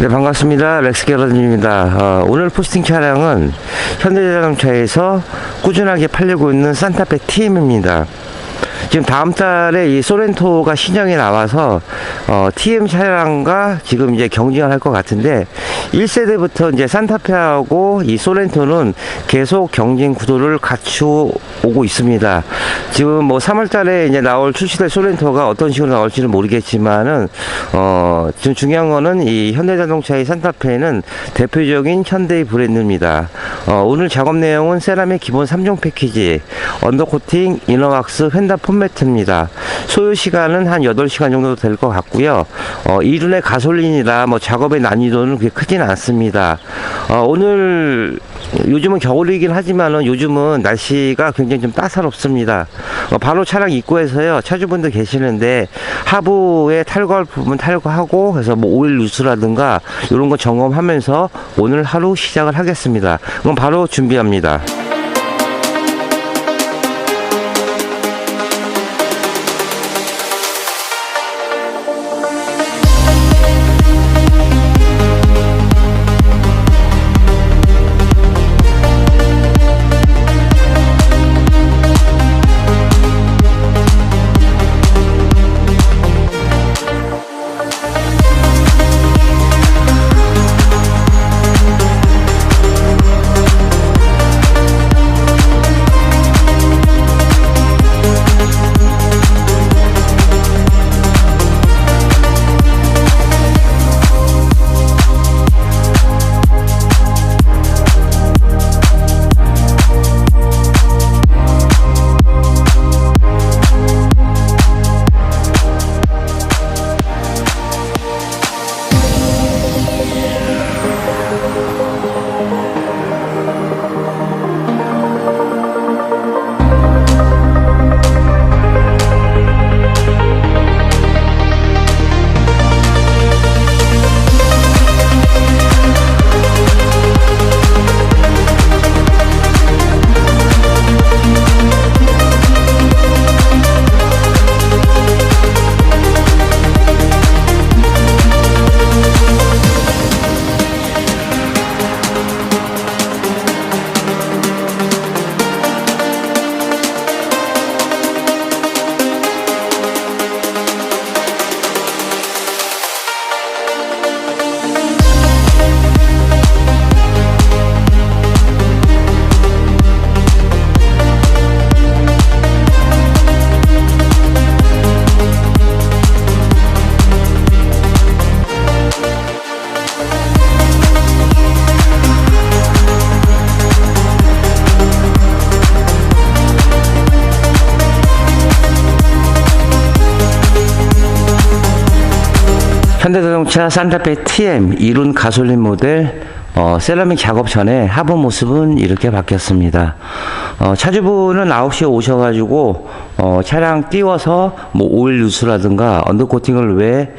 네, 반갑습니다. 렉스 게러드입니다. 어, 오늘 포스팅 차량은 현대자동차에서 꾸준하게 팔리고 있는 산타페 TM입니다. 지금 다음 달에 이 소렌토가 신형이 나와서 어, TM 차량과 지금 이제 경쟁을 할 것 같은데 1세대부터 이제 산타페하고 이 소렌토는 계속 경쟁 구도를 갖추고 있습니다. 지금 뭐 3월 달에 이제 나올 출시될 소렌토가 어떤 식으로 나올지는 모르겠지만은 어, 지금 중요한 거는 이 현대자동차의 산타페는 대표적인 현대의 브랜드입니다. 어, 오늘 작업 내용은 세라믹 기본 3종 패키지, 언더코팅, 이너왁스, 펜다 폼 매트입니다. 소요 시간은 한 8시간 정도 될 것 같고요. 어, 이륜의 가솔린이라 뭐 작업의 난이도는 그렇게 크진 않습니다. 어, 오늘 요즘은 겨울이긴 하지만은 요즘은 날씨가 굉장히 좀 따사롭습니다. 어, 바로 차량 입구에서요 차주분들 계시는데 하부에 탈거할 부분 탈거하고 그래서 뭐 오일 누수라든가 이런 거 점검하면서 오늘 하루 시작을 하겠습니다. 그럼 바로 준비합니다. 현대자동차 산타페 TM 이륜 가솔린 모델 어, 세라믹 작업 전에 하부 모습은 이렇게 바뀌었습니다. 어, 차주분은 9시에 오셔가지고 어, 차량 띄워서 뭐 오일 누수라든가 언더코팅을 왜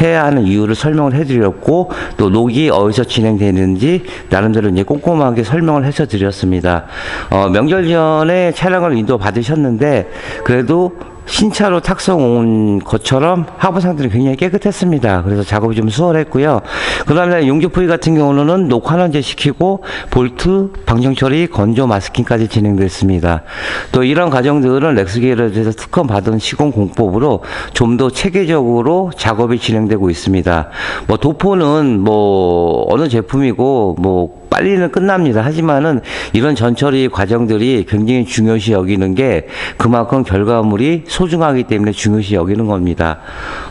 해야 하는 이유를 설명을 해드렸고 또 녹이 어디서 진행되는지 나름대로 이제 꼼꼼하게 설명을 해서 드렸습니다. 어, 명절 전에 차량을 인도 받으셨는데 그래도 신차로 탁송 온 것처럼 하부 상태는 굉장히 깨끗했습니다. 그래서 작업이 좀 수월했고요. 그 다음에 용접 부위 같은 경우는 녹환원제 시키고 볼트, 방정 처리, 건조 마스킹까지 진행됐습니다. 또 이런 과정들은 렉스게이러에서 특허 받은 시공 공법으로 좀 더 체계적으로 작업이 진행되고 있습니다. 뭐 도포는 뭐 어느 제품이고 뭐 빨리는 끝납니다. 하지만은 이런 전처리 과정들이 굉장히 중요시 여기는 게 그만큼 결과물이 소중하기 때문에 중요시 여기는 겁니다.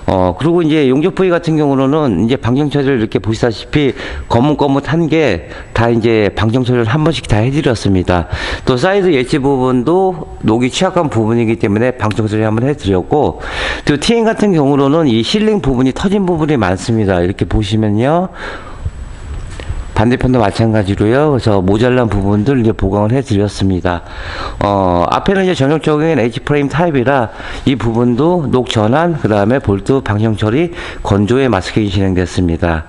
어, 그리고 이제 용접 부위 같은 경우는 이제 방정 처리를 이렇게 보시다시피 거뭇거뭇한 게 다 이제 방정 처리를 한 번씩 다 해드렸습니다. 또 사이드 예치 부분도 녹이 취약한 부분이기 때문에 방정 처리 한번 해드렸고 또 TN 같은 경우로는 이 실링 부분이 터진 부분이 많습니다. 이렇게 보시면요. 반대편도 마찬가지로요. 그래서 모자란 부분들 이제 보강을 해드렸습니다. 어, 앞에는 이제 전형적인 H 프레임 타입이라 이 부분도 녹 전환, 그 다음에 볼트 방정 처리, 건조에 마스킹이 진행됐습니다.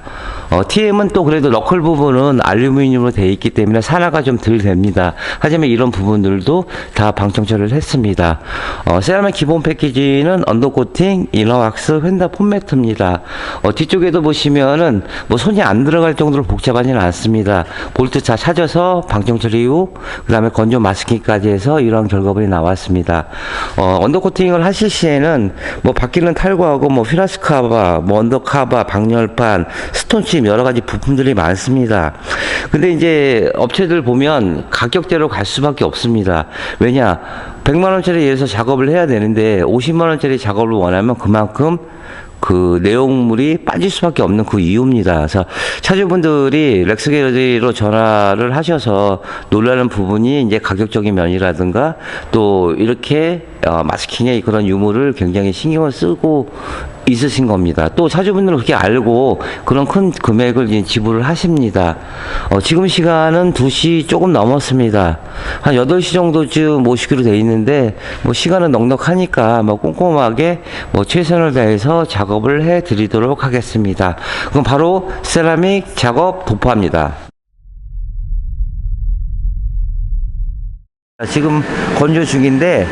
어, TM은 또 그래도 너클 부분은 알루미늄으로 되어 있기 때문에 산화가 좀 덜 됩니다. 하지만 이런 부분들도 다 방청 처리를 했습니다. 어, 세라믹 기본 패키지는 언더 코팅, 이너 왁스, 휀다 폼매트입니다. 어, 뒤쪽에도 보시면은 뭐 손이 안 들어갈 정도로 복잡하지 는 않습니다. 볼트 차 찾아서 방청 처리 후 그다음에 건조 마스킹까지 해서 이러한 결과물이 나왔습니다. 어, 언더 코팅을 하실 시에는 뭐 바뀌는 탈거하고 뭐 피라스 카바, 뭐 언더 카바, 방열판, 스톤칩 여러 가지 부품들이 많습니다. 근데 이제 업체들 보면 가격대로 갈 수밖에 없습니다. 왜냐? 100만 원짜리에서 작업을 해야 되는데 50만 원짜리 작업을 원하면 그만큼 그 내용물이 빠질 수밖에 없는 그 이유입니다. 그래서 차주분들이 렉스 게러지로 전화를 하셔서 놀라는 부분이 이제 가격적인 면이라든가 또 이렇게 어, 마스킹에 그런 유무를 굉장히 신경을 쓰고 있으신 겁니다. 또 차주분들은 그렇게 알고 그런 큰 금액을 지불을 하십니다. 어, 지금 시간은 2시 조금 넘었습니다. 한 8시 정도쯤 모시기로 돼 있는데 뭐 시간은 넉넉하니까 뭐 꼼꼼하게 뭐 최선을 다해서 작업을 해 드리도록 하겠습니다. 그럼 바로 세라믹 작업 도포합니다. 지금 건조 중인데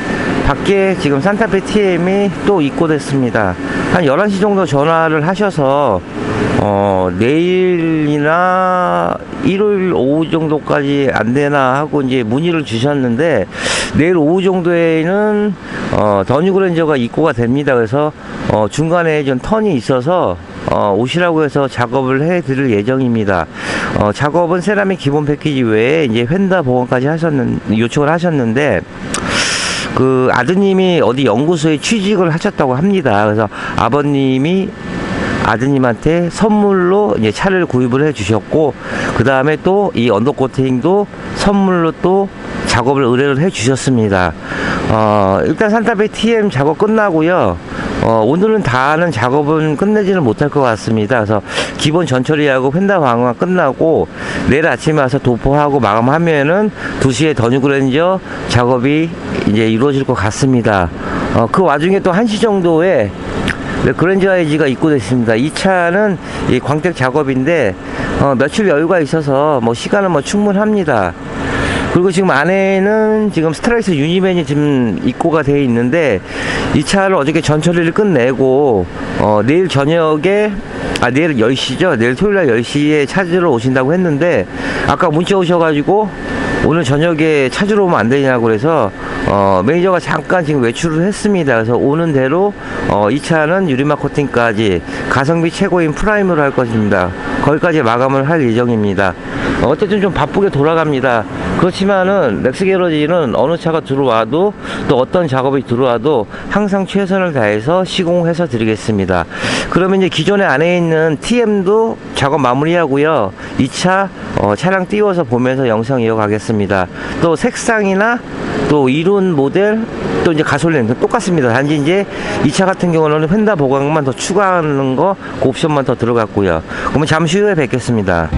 밖에 지금 산타페 TM이 또 입고됐습니다. 한 11시 정도 전화를 하셔서 어, 내일이나 일요일 오후 정도까지 안 되나 하고 이제 문의를 주셨는데 내일 오후 정도에는 어, 더뉴그랜저가 입고가 됩니다. 그래서 어, 중간에 좀 턴이 있어서 어, 오시라고 해서 작업을 해 드릴 예정입니다. 어, 작업은 세라믹 기본 패키지 외에 이제 휀다 보강까지 하셨는, 요청을 하셨는데, 그 아드님이 어디 연구소에 취직을 하셨다고 합니다. 그래서 아버님이 아드님한테 선물로 이제 차를 구입을 해 주셨고, 그 다음에 또 이 언더코팅도 선물로 또 작업을 의뢰를 해 주셨습니다. 어, 일단 산타페 TM 작업 끝나고요. 어, 오늘은 다는 작업은 끝내지는 못할 것 같습니다. 그래서 기본 전처리하고 펜다 방어가 끝나고 내일 아침에 와서 도포하고 마감하면은 2시에 더뉴그랜저 작업이 이제 이루어질 것 같습니다. 어, 그 와중에 또 1시 정도에 네, 그랜저 아이지가 입고됐습니다. 이 차는 이 광택 작업인데 어, 며칠 여유가 있어서 뭐 시간은 뭐 충분합니다. 그리고 지금 안에는 지금 스트라이스 유니맨이 지금 입고가 되어 있는데 이 차를 어저께 전처리를 끝내고 어, 내일 저녁에 아 내일 10시죠 내일 토요일 날 10시에 찾으러 오신다고 했는데 아까 문자 오셔가지고 오늘 저녁에 찾으러 오면 안 되냐고 그래서 어, 매니저가 잠깐 지금 외출을 했습니다. 그래서 오는 대로 어, 이 차는 유리막 코팅까지 가성비 최고인 프라임으로 할 것입니다. 거기까지 마감을 할 예정입니다. 어, 어쨌든 좀 바쁘게 돌아갑니다. 그렇지만은 렉스 게러지는 어느 차가 들어와도 또 어떤 작업이 들어와도 항상 최선을 다해서 시공해서 드리겠습니다. 그러면 이제 기존에 안에 있는 TM도 작업 마무리하고요. 이차 어, 차량 띄워서 보면서 영상 이어가겠습니다. 또 색상이나 또 이륜 모델 또 이제 가솔린 똑같습니다. 단지 이제 이차 같은 경우는 휀다 보강만 더 추가하는 거 그 옵션만 더 들어갔고요. 그러면 잠시 후에 뵙겠습니다.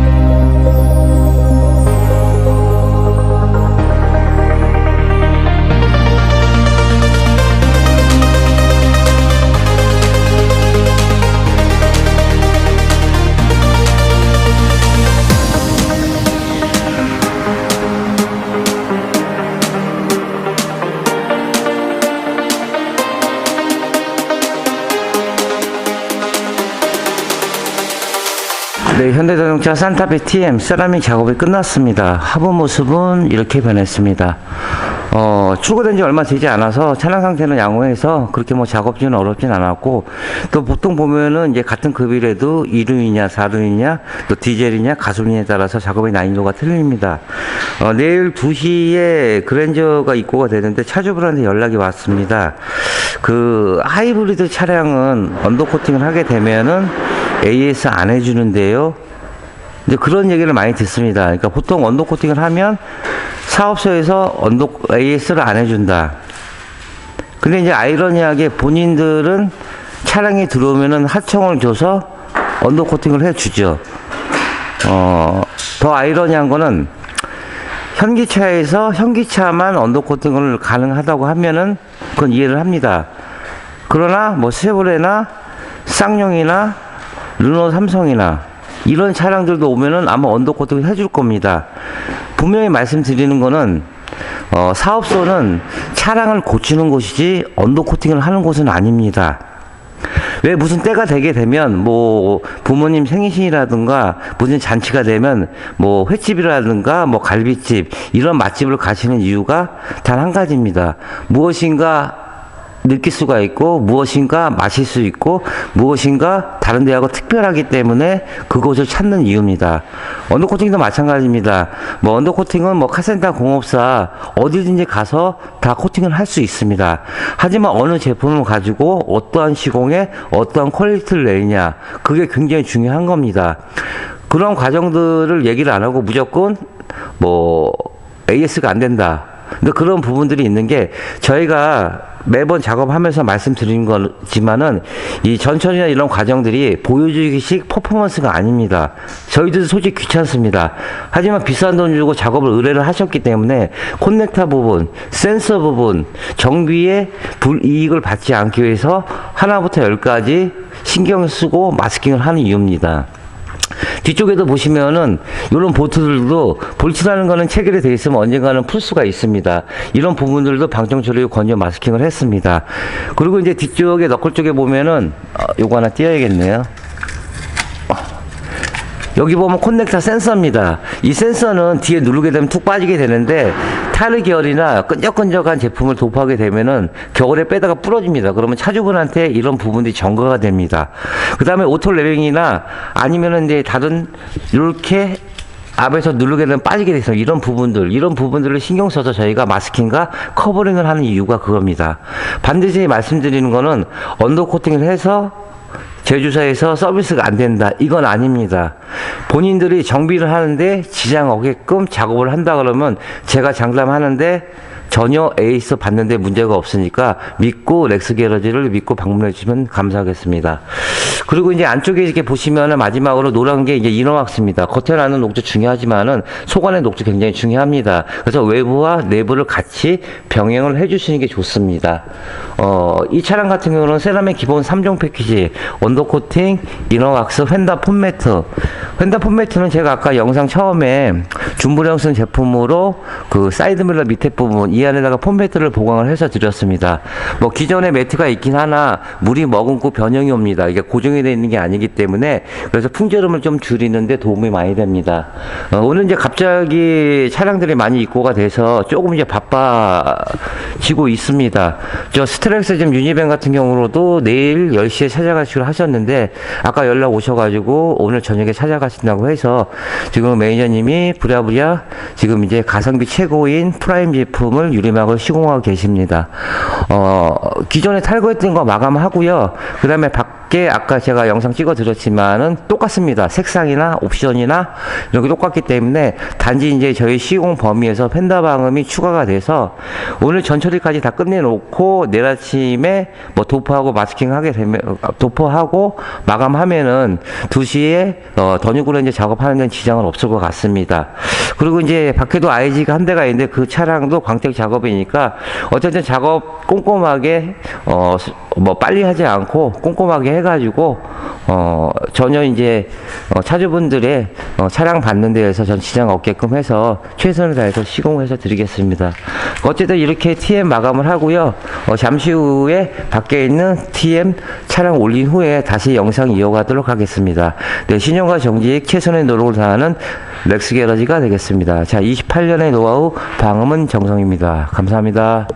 현대자동차 산타페 TM 세라믹 작업이 끝났습니다. 하부 모습은 이렇게 변했습니다. 어, 출고된 지 얼마 되지 않아서 차량 상태는 양호해서 그렇게 뭐 작업지는 어렵진 않았고 또 보통 보면은 이제 같은 급이라도 2륜이냐 4륜이냐 또 디젤이냐 가솔린에 따라서 작업의 난이도가 틀립니다. 어, 내일 2시에 그랜저가 입고가 되는데 차주분한테 연락이 왔습니다. 그 하이브리드 차량은 언더 코팅을 하게 되면은 AS 안 해주는데요. 이제 그런 얘기를 많이 듣습니다. 그러니까 보통 언더 코팅을 하면 사업소에서 언더 AS를 안 해준다. 근데 이제 아이러니하게 본인들은 차량이 들어오면은 하청을 줘서 언더 코팅을 해주죠. 어, 더 아이러니한 거는 현기차에서 현기차만 언더 코팅을 가능하다고 하면은 그건 이해를 합니다. 그러나 뭐 세브레나 쌍용이나 르노 삼성이나 이런 차량들도 오면은 아마 언더코팅을 해줄 겁니다. 분명히 말씀드리는 거는 어, 사업소는 차량을 고치는 곳이지 언더코팅을 하는 곳은 아닙니다. 왜 무슨 때가 되게 되면 뭐 부모님 생신이라든가 무슨 잔치가 되면 뭐 횟집이라든가 뭐 갈비집 이런 맛집을 가시는 이유가 단 한 가지입니다. 무엇인가 느낄 수가 있고 무엇인가 마실 수 있고 무엇인가 다른 데하고 특별하기 때문에 그곳을 찾는 이유입니다. 언더코팅도 마찬가지입니다. 뭐 언더코팅은 뭐 카센터 공업사 어디든지 가서 다 코팅을 할 수 있습니다. 하지만 어느 제품을 가지고 어떠한 시공에 어떠한 퀄리티를 내느냐 그게 굉장히 중요한 겁니다. 그런 과정들을 얘기를 안 하고 무조건 뭐 AS가 안 된다. 근데 그런 부분들이 있는 게 저희가 매번 작업하면서 말씀드린 거지만은 이 전철이나 이런 과정들이 보여주기식 퍼포먼스가 아닙니다. 저희들도 솔직히 귀찮습니다. 하지만 비싼 돈 주고 작업을 의뢰를 하셨기 때문에 콘넥터 부분, 센서 부분, 정비에 불이익을 받지 않기 위해서 하나부터 열까지 신경을 쓰고 마스킹을 하는 이유입니다. 뒤쪽에도 보시면은 이런 보트들도 볼트라는 거는 체결이 돼 있으면 언젠가는 풀 수가 있습니다. 이런 부분들도 방청 처리로 건조 마스킹을 했습니다. 그리고 이제 뒤쪽에 너클 쪽에 보면은 어, 요거 하나 띄어야겠네요. 여기 보면 콘넥터 센서입니다. 이 센서는 뒤에 누르게 되면 툭 빠지게 되는데 타르 계열이나 끈적끈적한 제품을 도포하게 되면은 겨울에 빼다가 부러집니다. 그러면 차주분한테 이런 부분들이 점거가 됩니다. 그 다음에 오토 레벨링이나 아니면은 이제 다른 이렇게 앞에서 누르게 되면 빠지게 돼서 이런 부분들, 이런 부분들을 신경 써서 저희가 마스킹과 커버링을 하는 이유가 그겁니다. 반드시 말씀드리는 거는 언더 코팅을 해서 제조사에서 서비스가 안 된다. 이건 아닙니다. 본인들이 정비를 하는데 지장 없게끔 작업을 한다 그러면 제가 장담하는데 전혀 에이스 받는데 문제가 없으니까 믿고 렉스 게러지를 믿고 방문해 주시면 감사하겠습니다. 그리고 이제 안쪽에 이렇게 보시면은 마지막으로 노란 게 이제 이너왁스입니다. 겉에 나는 녹조 중요하지만은 속 안의 녹조 굉장히 중요합니다. 그래서 외부와 내부를 같이 병행을 해 주시는 게 좋습니다. 어, 이 차량 같은 경우는 세라믹 기본 3종 패키지, 언더코팅, 이너왁스, 휀다 폼매트. 휀다 폼매트는 제가 아까 영상 처음에 쓴 제품으로 그 사이드밀러 밑에 부분 이 안에다가 폼매트를 보강을 해서 드렸습니다. 뭐 기존에 매트가 있긴 하나 물이 머금고 변형이 옵니다. 이게 고정이 되어 있는 게 아니기 때문에 그래서 풍절음을 좀 줄이는데 도움이 많이 됩니다. 어, 오늘 이제 갑자기 차량들이 많이 입고가 돼서 조금 이제 바빠지고 있습니다. 저 스트렉스 지금 유니밴 같은 경우로도 내일 10시에 찾아가시기로 하셨는데 아까 연락 오셔가지고 오늘 저녁에 찾아가신다고 해서 지금 매니저님이 부랴부랴 지금 이제 가성비 최고인 프라임 제품을 유리막을 시공하고 계십니다. 어, 기존에 탈거했던 거 마감하고요. 그 다음에 밖 에 아까 제가 영상 찍어 드렸지만은 똑같습니다. 색상이나 옵션이나 이렇게 똑같기 때문에 단지 이제 저희 시공 범위에서 펜더 방음이 추가가 돼서 오늘 전처리까지 다 끝내놓고 내일 아침에 뭐 도포하고 마스킹 하게 되면 어, 도포하고 마감하면은 2시에 어, 더뉴그로 이제 작업하는 데는 지장은 없을 것 같습니다. 그리고 이제 밖에도 IG가 한 대가 있는데 그 차량도 광택 작업이니까 어쨌든 작업 꼼꼼하게 어 뭐 빨리 하지 않고 꼼꼼하게 해가지고 어 전혀 이제 어, 차주분들의 어, 차량 받는 데에서 전 지장 없게끔 해서 최선을 다해서 시공해서 드리겠습니다. 어쨌든 이렇게 TM 마감을 하고요. 어, 잠시 후에 밖에 있는 TM 차량 올린 후에 다시 영상 이어가도록 하겠습니다. 네, 신용과 정직 최선의 노력을 다하는 렉스 게러지가 되겠습니다. 자, 28년의 노하우 방음은 정성입니다. 감사합니다.